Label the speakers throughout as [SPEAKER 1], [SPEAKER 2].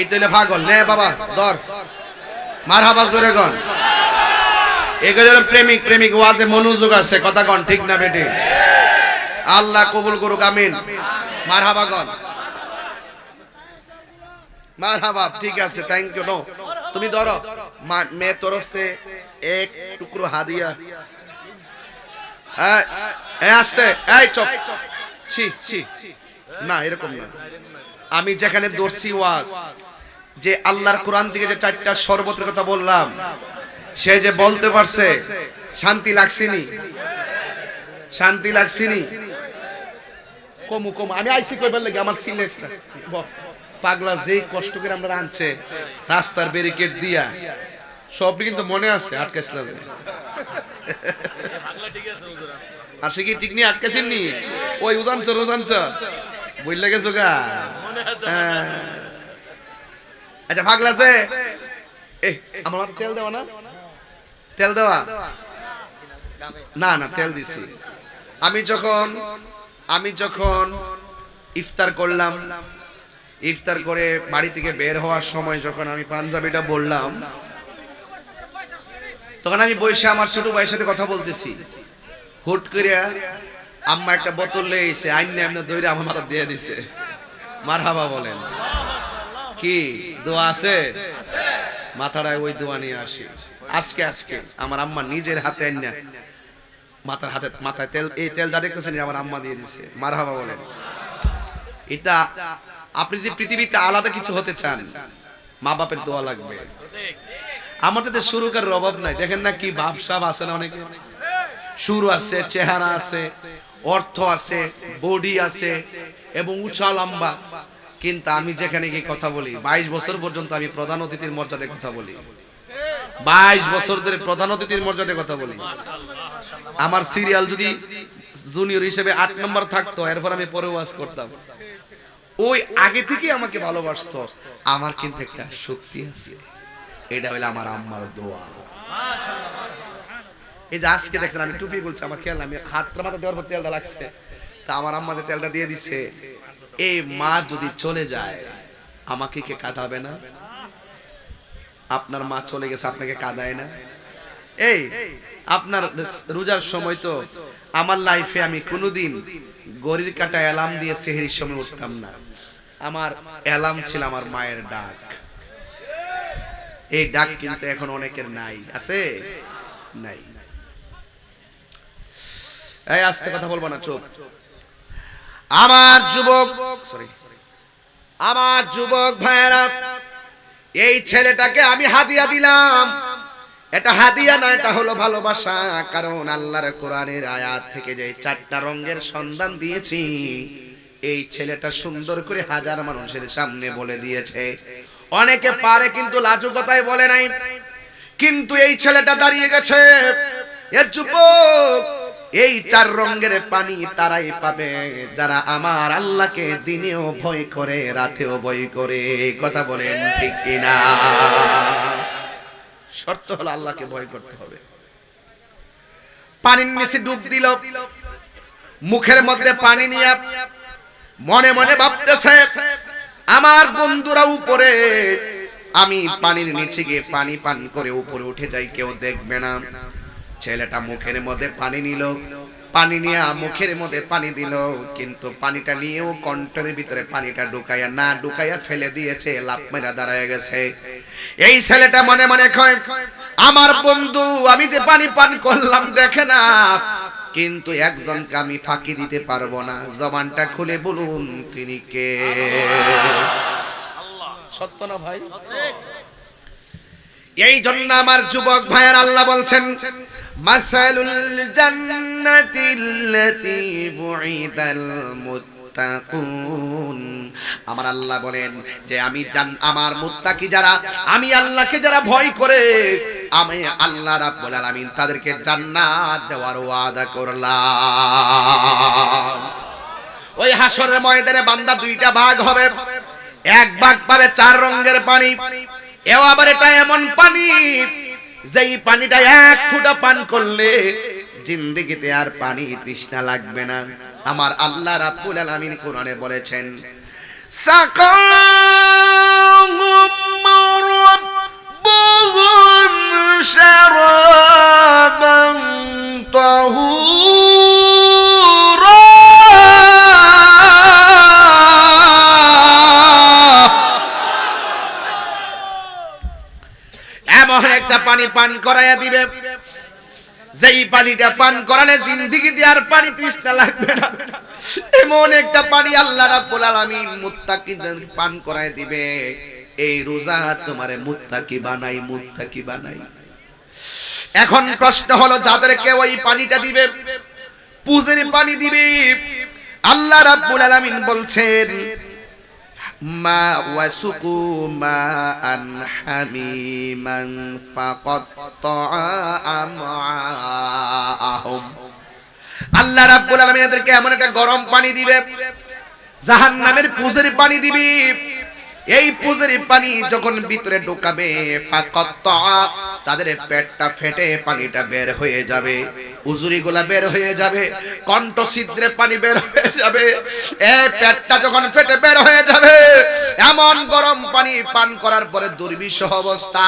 [SPEAKER 1] এই পাগল। নে বাবা ধর। মার গন এগুলো প্রেমিক প্রেমিক ওয়াজে মনোযোগ আছে কথা কন ঠিক না আল্লাহ কবুল করুক আমিন। মার মার ঠিক আছে থ্যাংক ইউ নো তুমি ধরো। মেয়ে তরফ এক টুকরো হাদিয়া। এই, এই আস্তে। এই চপ। ছি ছি না এরকম না। আমি যেখানে দর্শি ওয়াজ। যে আল্লাহর কোরআন থেকে যে চারটা শরবতের কথা বললাম, সে যে বলতে পারছে, শান্তি লাগছেনি। শান্তি লাগছেনি। কমু কমু, আমি আইসি কইবার লাগে, আমার সিলেস না। পাগলা যেই কষ্ট করে আমরা আনছে, রাস্তার ব্যারিকেড দিয়া সব কিন্তু মনে আছে আটকাইছিল যে। আর সে কি ঠিক নিয়ে আটকাছেন নি? ওই উজানছ উজানছ বইলে গেছো গা? হ্যাঁ। আচ্ছা পাগলা এ আমার তেল দেওয়া না? তেল দেওয়া? না না তেল দিছি। আমি যখন আমি যখন ইফতার করলাম ইফতার করে বাড়ি থেকে বের হওয়ার সময় যখন আমি পাঞ্জাবিটা বললাম তখন আমি বসে আমার ছোট ভাইয়ের সাথে কথা বলতেছি। হুট করে আম্মা একটা বোতল লেগেছে আইন এমনি দইরে আমার মাথা দিয়ে দিছে। মারহাবা বলেন। কি? দোয়া আছে? মাথাটায় ওই দোয়া নিয়ে আসি। আজকে আজকে আমার আম্মা নিজের হাতে আইনা। মাথার হাতে, মাথায় তেল এই তেলটা দেখতেছেন আমার আম্মা দিয়ে দিছে। মারহাবা বলেন। এটা আপনি যদি পৃথিবীতে আলাদা কিছু হতে চান মা বাপের দোয়া লাগবে। আমার তাতে শুরু করার অভাব নাই। দেখেন না কি বাপ সাপ আছে না অনেকে? সুর আছে, চেহারা আছে, অর্থ আছে, বডি আছে, এবং উঁচা লম্বা। কিন্তু আমি যেখানে গিয়ে কথা বলি, বাইশ বছর পর্যন্ত আমি প্রধান অতিথির মর্যাদায় কথা বলি। বাইশ বছর ধরে প্রধান অতিথির মর্যাদায় কথা বলি। আমার সিরিয়াল যদি জুনিয়র হিসেবে আট নম্বর থাকতো, এরপর আমি পরে ওয়াজ করতাম। ওই আগে থেকে আমাকে ভালোবাসতো। আমার কিন্তু একটা শক্তি আছে। এটা হলো আমার আম্মার দোয়া। এই যে আজকে দেখছেন, আমি টুপি বলছি আমার খেয়াল আমি হাতটা মাথা দেওয়ার পর তেলটা লাগছে। তা আমার আম্মা যে তেলটা দিয়ে দিচ্ছে এই মা যদি চলে যায়, আমাকে কে কাঁদাবে না? আপনার মা চলে গেছে, আপনাকে কাঁদায় না? এই, আপনার রোজার সময় তো আমার লাইফে আমি কোনোদিন গড়ির কাটা অ্যালার্ম দিয়ে সেহেরির সময় উঠতাম না। আমার অ্যালার্ম ছিল আমার মায়ের ডাক। এই ডাক কিন্তু এখন অনেকের নাই। আছে? নাই। এই আস্তে কথা বলব না, চুপ। আমার যুবক সরি আমার যুবক ভাইয়েরা, এই ছেলেটাকে আমি হাদিয়া দিলাম। এটা হাদিয়া না এটা হলো ভালোবাসা। কারণ আল্লাহর কোরআনের আয়াত থেকে যে চারটা রঙের সন্ধান দিয়েছি, এই ছেলেটা সুন্দর করে হাজার মানুষের সামনে বলে দিয়েছে। অনেকে পারে কিন্তু লাজুকতায় বলে নাই। কিন্তু এই ছেলেটা দাঁড়িয়ে গেছে। এর যুবক এই চার রঙের পানি তারাই পাবে, যারা আমার আল্লাহকে দিনেও ভয় করে, রাতেও ভয় করে। কথা বলেন ঠিক কিনা? শর্ত হলো আল্লাহকে ভয় করতে হবে। পানির নিচে ডুব দিল, মুখের মধ্যে পানি নিয়ে মনে মনে ভাবতেছে, আমার বন্ধুরা উপরে, আমি পানির নিচে গিয়ে পানি পান করে উপরে উঠে যাই, কেউ দেখবে না। ছেলেটা মুখের মধ্যে পানি নিল পানি নিয়ে মুখের মধ্যে পানি দিল কিন্তু পানিটা নিয়েও কণ্ঠের ভিতরে পানিটা ঢুকাইয়া না ঢুকাইয়া ফেলে দিয়েছে লাভ মেরা দাঁড়ায় গেছে। এই ছেলেটা মনে মনে কয় আমার বন্ধু আমি যে পানি পান করলাম দেখে না কিন্তু একজনকে আমি ফাঁকি দিতে পারব না। জবানটা খুলে বলুন তিনি কে? সত্য না ভাই? এই জন্য আমার যুবক ভাইয়ের আল্লাহ বলছেন মাসালুল জান্নাতিল্লাতি বুইদাল মুত্তাকুন। আমার আল্লাহ বলেন যে আমি জান আমার মুত্তাকি যারা, আমি আল্লাহকে যারা ভয় করে, আমি আল্লাহ রাব্বুল আলামিন তাদেরকে জান্নাত দেওয়ার ওয়াদা করলাম। ওই হাসরের ময়দানে বান্দা দুইটা ভাগ হবে। এক ভাগ পাবে চার রঙের পানি, এও আবার এটা এমন পানি যেই পানিটা এক ফুটা পান করলে জিন্দিগিতে আর পানি তৃষ্ণা লাগবে না। আমার আল্লাহ রাব্বুল আলামিন কোরআনে বলেছেন সাকাহুম রাব্বুহুম শারাবান তাহুর। একটা পানি পান করাইয়া দিবে। যেই পানিটা পান করালে জিন্দিগিতে আর পানি তৃষ্ণা লাগবে না। এমন একটা পানি আল্লাহ রাব্বুল আলামিন মুত্তাকিদের পান করায় দিবে। এই রোজা তোমারে মুত্তাকি বানাই মুত্তাকি বানাই। এখন প্রশ্ন হলো যাদেরকে ওই পানিটা দিবে? পুজের পানি দিবে। আল্লাহ রাব্বুল আলামিন বলছেন মা ওয়াসুকু মা আন হামিমান ফাকাত্তা আমআআহুম আল্লাহ রাব্বুল আলামিন এদেরকে এমন একটা গরম পানি দিবে, জাহান্নামের পুজের পানি দিবে। এই পুজের পানি যখন ভিতরে ঢোকাবে ফাকাত্তা তাদের পেটটা ফেটে পানিটা বের হয়ে যাবে, উজুরিগুলা বের হয়ে যাবে কণ্ঠ ছিদ্রে পানি বের হয়ে যাবে এই পেটটা যখন ফেটে বের হয়ে যাবে, এমন গরম পানি পান করার পরে দুর্বিষহ অবস্থা।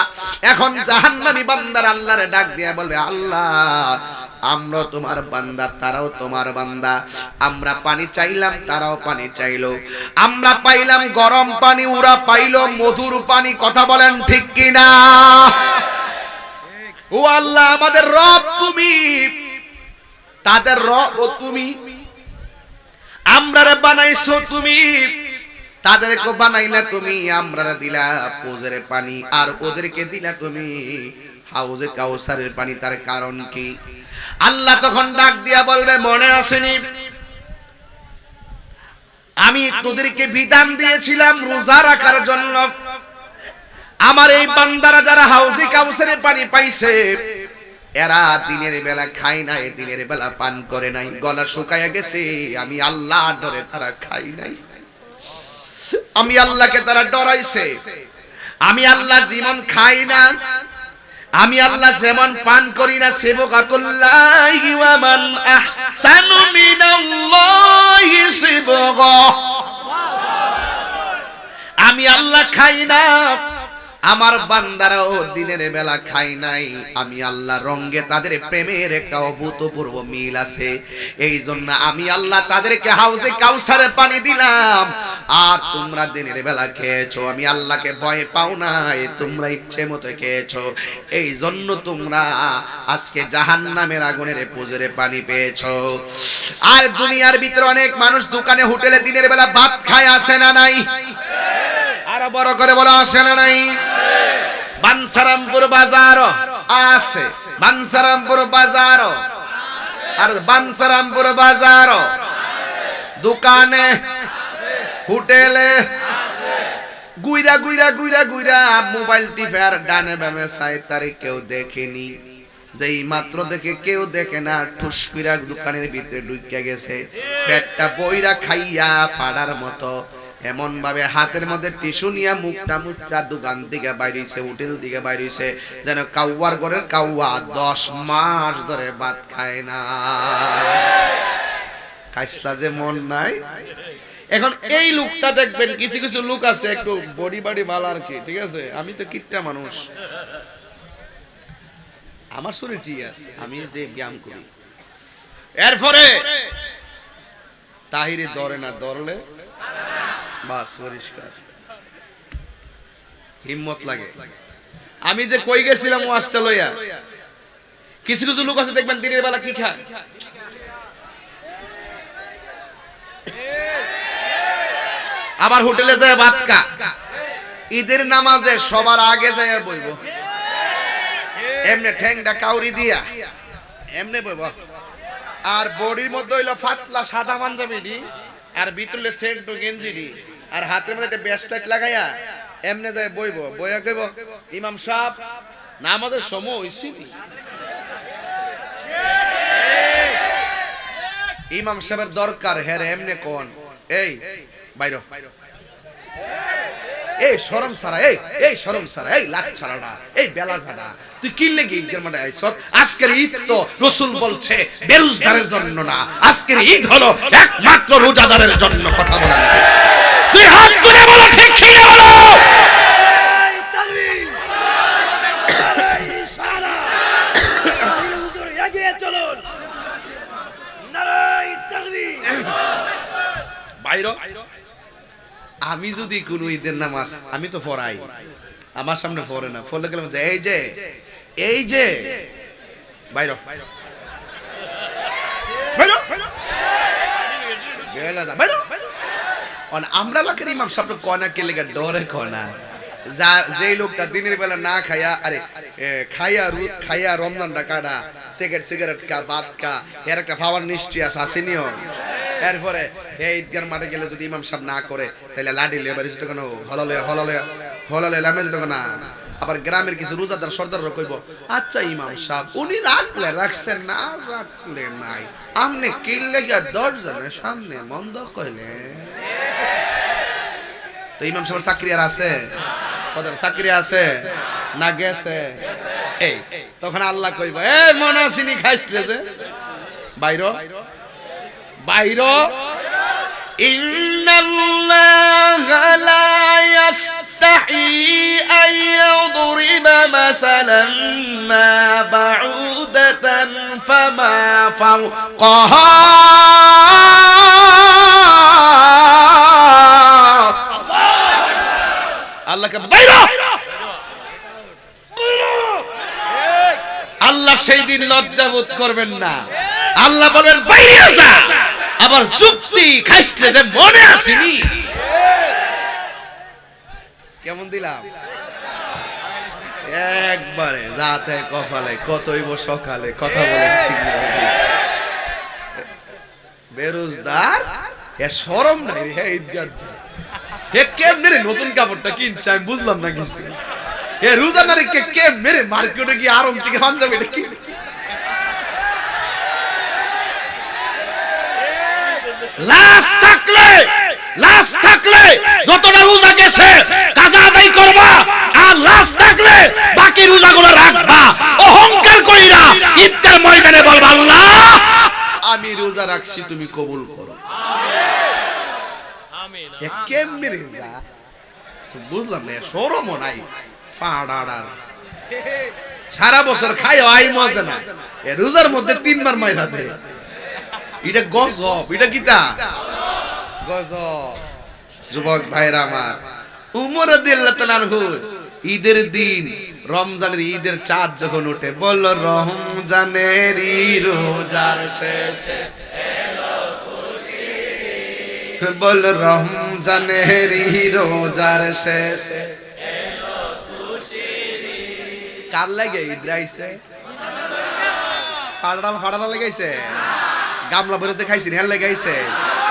[SPEAKER 1] এখন জাহান্নামী বান্দার আল্লাহরে ডাক দিয়ে বলবে, আল্লাহ আমরা তোমার বান্দা, তারাও তোমার বান্দা। আমরা পানি চাইলাম, তারাও পানি চাইলো। আমরা পাইলাম গরম পানি, ওরা পাইলো মধুর পানি। কথা বলেন ঠিক কিনা? ও আল্লাহ, আমাদের রব তুমি। তাদের রব তুমি। আমরারে বানাইছো তুমি। তাদেরকে বানাইলা তুমি, আমরারে দিলা পোজের পানি, আর ওদেরকে দিলা তুমি হাউজে কাউসারের পানি। তার কারণ কি? আল্লাহ তখন ডাক দিয়া বলবে, মনে আসেনি আমি তোদেরকে বিধান দিয়েছিলাম রোজা রাখার জন্য। আমার এই বান্দারা যারা হাউজি কাউসারের পানি পাইছে, এরা দিনের বেলা খায় নাই, দিনের বেলা পান করে নাই, গলা শুকায়া গেছে, আমি আল্লাহ ডরে তারা খাই নাই। আমি আল্লাহকে তারা ডরাইছে। আমি আল্লাহ জীবন খাই না। আমি আল্লাহ যেমন পান করি না, সেবকাতুল্লাহি ওয়া মান আহসানু মিনাল্লাহি সিবগা। আমি আল্লাহ খাই না। আমার বান্দারাও দিনের বেলা খাই নাই। আমি আল্লাহ রঙ্গে তাদের প্রেমের একটা অভূতপূর্ব মিল আছে। এই জন্য আমি আল্লাহ তাদেরকে হাউজে কাউসারে পানি দিলাম। আর তোমরা দিনের বেলা খেয়েছো, আমি আল্লাহকে ভয় পাও নাই, তোমরা ইচ্ছে মতো খেয়েছো। এই জন্য তোমরা আজকে জাহান নামের আগুনের পুজোরে পানি পেয়েছ। আর দুনিয়ার ভিতরে অনেক মানুষ দোকানে, হোটেলে দিনের বেলা ভাত খায়, আসে না নাই? আরও বড় করে বলো, আসে না নাই? বানসারামপুর বাজার। আছে বানসারামপুর বাজার। আর বানসারামপুর বাজার। দোকানে। হোটেলে। গুইরা গুইরা গুইরা গুইরা মোবাইল টিপার ডানে বামে সাই তারে কেউ দেখেনি। যেই মাত্র দেখে কেউ দেখে না, ঠুস কইরা দোকানের ভিতরে ঢুকে গেছে। পেটটা বইরা খাইয়া পাড়ার মতো। এমন ভাবে হাতের মধ্যে টিস্যু নিয়ে মুখটা মুখটা দোকান দিকে বাইরেছে, হোটেল দিকে বাইরেছে, যেন কাউয়ার ঘরের কাউয়া দশ মাস ধরে ভাত খায় না। কাইসলা যে মন নাই। এখন এই লুকটা দেখবেন, কিছু কিছু লুক আছে একটু বডি বাড়ি ভালো আর কি, ঠিক আছে? আমি তো কিটটা মানুষ। আমার শরীর ঠিক আছে, আমি যে ব্যায়াম করি। এরপরে তাহিরে দরে না দরলে বাস, পরিষ্কার। হিম্মত লাগে। আমি যে কই গেছিলাম ওয়াজটা লইয়া কিছু কিছু লোক আছে, দেখবেন দিনের বেলা কি খায়? আবার হোটেলে যায় ভাত ঈদের নামাজে সবার আগে যায় বইব। এমনি ঠ্যাংটা কাউরি দিয়া। এমনি বইব। আর বডির মধ্যে হইল ফাতলা সাদা পাঞ্জাবি আর ভিতরে সেন্ট গেঞ্জি আর হাতের মধ্যে একটা ব্যাসলাইট লাগাইয়া এমনে যায় বইব। বইয়া কইব, ইমাম সাহেব না আমাদের সময় হইছি ইমাম সাহেবের দরকার হ্যাঁ এমনে কোন? এই, বাইর। এই, শরম সারা এই এই, শরম সারা এই লাখ ছাড়াটা, এই, বেলা ছাড়া তুই কি লেগে ঈদের মাঠে আইছ? আজকের ঈদ তো রসুল বলছে, বেরোজগারের জন্য না। আজকের ঈদ হলো একমাত্র রোজাদারের জন্য কথা বলা তুই হাত তুলে বলো ঠিক কি বলো। বাইর। আমি যদি কোনো ঈদের নামাজ আমি তো পড়াই। আমার সামনে পড়ে না। পড়লে গেলাম যে এই যে এই যে। বাইর। বাইর। গেলা যা, বাইর, বাইর। অন আমরা এলাকার ইমাম সাহেব কয়না কে লেগে ডরে কয়না। যা যেই লোকটা দিনের বেলা না খায়া আরে এ, খাইয়া রু- খাইয়া রমজানটা কাটা সিগারেট সিগারেট কা বাদ কা এর একটা পাওয়ার নিশ্চয় আছে আসেনিও। এরপরে এই ঈদগার মাঠে গেলে যদি ইমাম সাহেব না করে তাহলে লাঠি লিয়ে বাড়ি যেতে কোনো হলালে হলালে হলালে লামে যেতে না। আবার গ্রামের কিছু রোজাদার সর্দাররা কইব আচ্ছা ইমাম সাহেব উনি রাখলে রাখছেন না রাখলে নাই। আপনি কিনলে গিয়া দশ জনের সামনে মন্দ কইলে। তো ইমাম সাহেব চাকরি আর আছে? কদার চাকরি আছে? না গেছে? এই, তখন আল্লাহ কইব, এ, মনাসিনি আসিনি খাইছিলে যে। বাইর। বাইর। ইন্নাল্লাহ লা ইয়াস يستحي أن يضرب مثلا ما بعودة فما فوقها আল্লাহকে বাইর আল্লাহ সেই দিন লজ্জাবোধ করবেন না আল্লাহ বলেন বাইরে যা আবার যুক্তি খাইসলে যে মনে আসেনি কেমন দিলাম? একবারে, রাতে কপালে, কতই সকালে, কথা না বেরোজদার, এ শরম নাই রে, হে নতুন কাপড়টা কিনছে? আমি বুঝলাম না কিছু। এ রোজানারে কে কেমনে রে মার্কেটে গিয়ে আরম থেকে পাঞ্জাবি এটা কি
[SPEAKER 2] লাশ থাকলে লাশ থাকলে যতটা রোজা গেছে কাজা আদায় করবা আর লাশ থাকলে বাকি রোজাগুলো রাখবা। অহংকার কইরা ঈদগার ময়দানে বলবা আল্লাহ
[SPEAKER 1] আমি রোজা রাখছি তুমি কবুল করো। কেমনে বুঝলাম না সরমও নাই সারা বছর খাই আই মজা না। রোজার মধ্যে তিনবার মাইরা দে এটা গজব এটা কিতা যুবক ভাইরা আমার, উমর ঈদের দিন, রমজানের ঈদের চাঁদ যখন ওঠে বলল, রমজানের বল রমজানের রোজার শেষে কার লাগে ঈদ রাইছে? ফাড়াল ফাড়াল লাগাইছে? গামলা ভরে যে খাইছি হেল লাগাইছে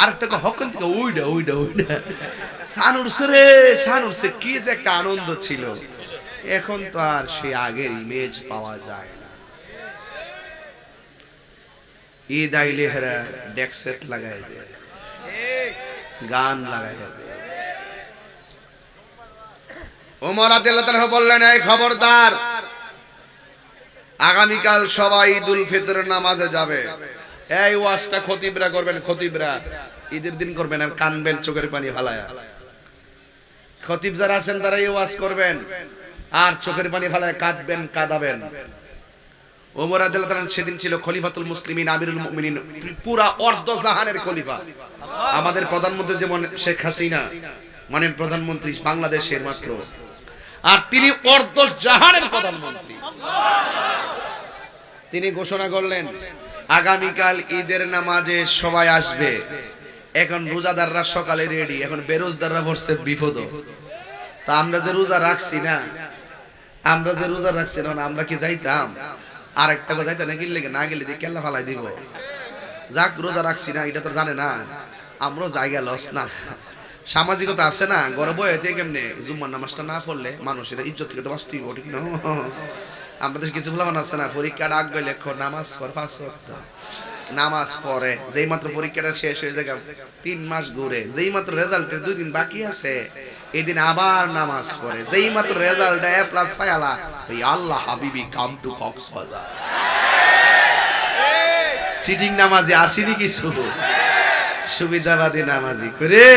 [SPEAKER 1] আরেকটা হকন থেকে ওইডা ওইডা ওইডা সান কি যে একটা আনন্দ ছিল। এখন তো আর সে আগের ইমেজ পাওয়া যায় না। হেরা ডেকসেট লাগাই দেয় গান লাগাই দেয় ওমর বললেন, এই খবরদার, আগামীকাল সবাই ঈদুল ফিতরের নামাজে যাবে। এই ওয়াজটা খতিবরা করবেন, খতিবরা। ঈদের দিন করবেন, আর কানবেন, চোখের পানি ফালায়া। খতিব যারা আছেন, তারা এই ওয়াজ করবেন। আর চোখের পানি ফালায় কাঁদবেন, কাঁদাবেন। ওমর সেদিন ছিল খলিফাতুল মুসলিমিন, আমিরুল মুমিনিন, পুরা অর্ধ জাহানের খলিফা। আমাদের প্রধানমন্ত্রী যেমন শেখ হাসিনা মানে প্রধানমন্ত্রী বাংলাদেশের মাত্র। আর তিনি অর্ধ জাহানের প্রধানমন্ত্রী। তিনি ঘোষণা করলেন আগামীকাল ঈদের নামাজে সবাই আসবে। এখন রোজাদাররা সকালে রেডি এখন বেরোজদাররা পড়ছে বিপদ। তা আমরা যে রোজা রাখছি না, আমরা যে রোজা রাখছি না আমরা কি যাইতাম? আর একটা যাইতাম, না গেলে না গেলে দিয়ে কেল্লা ফালাই দিব। যাক, রোজা রাখছি না, এটা তো জানে না। আমরাও জায়গা লস না। সামাজিকতা আছে না, গর্ব হইতে কেমনে? জুম্মার নামাজটা না পড়লে মানুষের ইজ্জত থেকে তো বাঁচতেই ঠিক না? আমাদের কিছু বলা আছে না, পরীক্ষার আগ গেলে নামাজ পড়, পাঁচ নামাজ পড়ে, যেই মাত্র পরীক্ষাটা শেষ হয়ে যায়, তিন মাস ঘুরে, যেই মাত্র রেজাল্টের দুই দিন বাকি আছে এই দিন আবার নামাজ পড়ে, যেই মাত্র রেজাল্ট এ প্লাস পায়ালা ওই আল্লাহ হাবিবি কাম টু কক্সবাজার সিটিং নামাজি আসিনি কিছু? সুবিধাবাদী নামাজি, করে।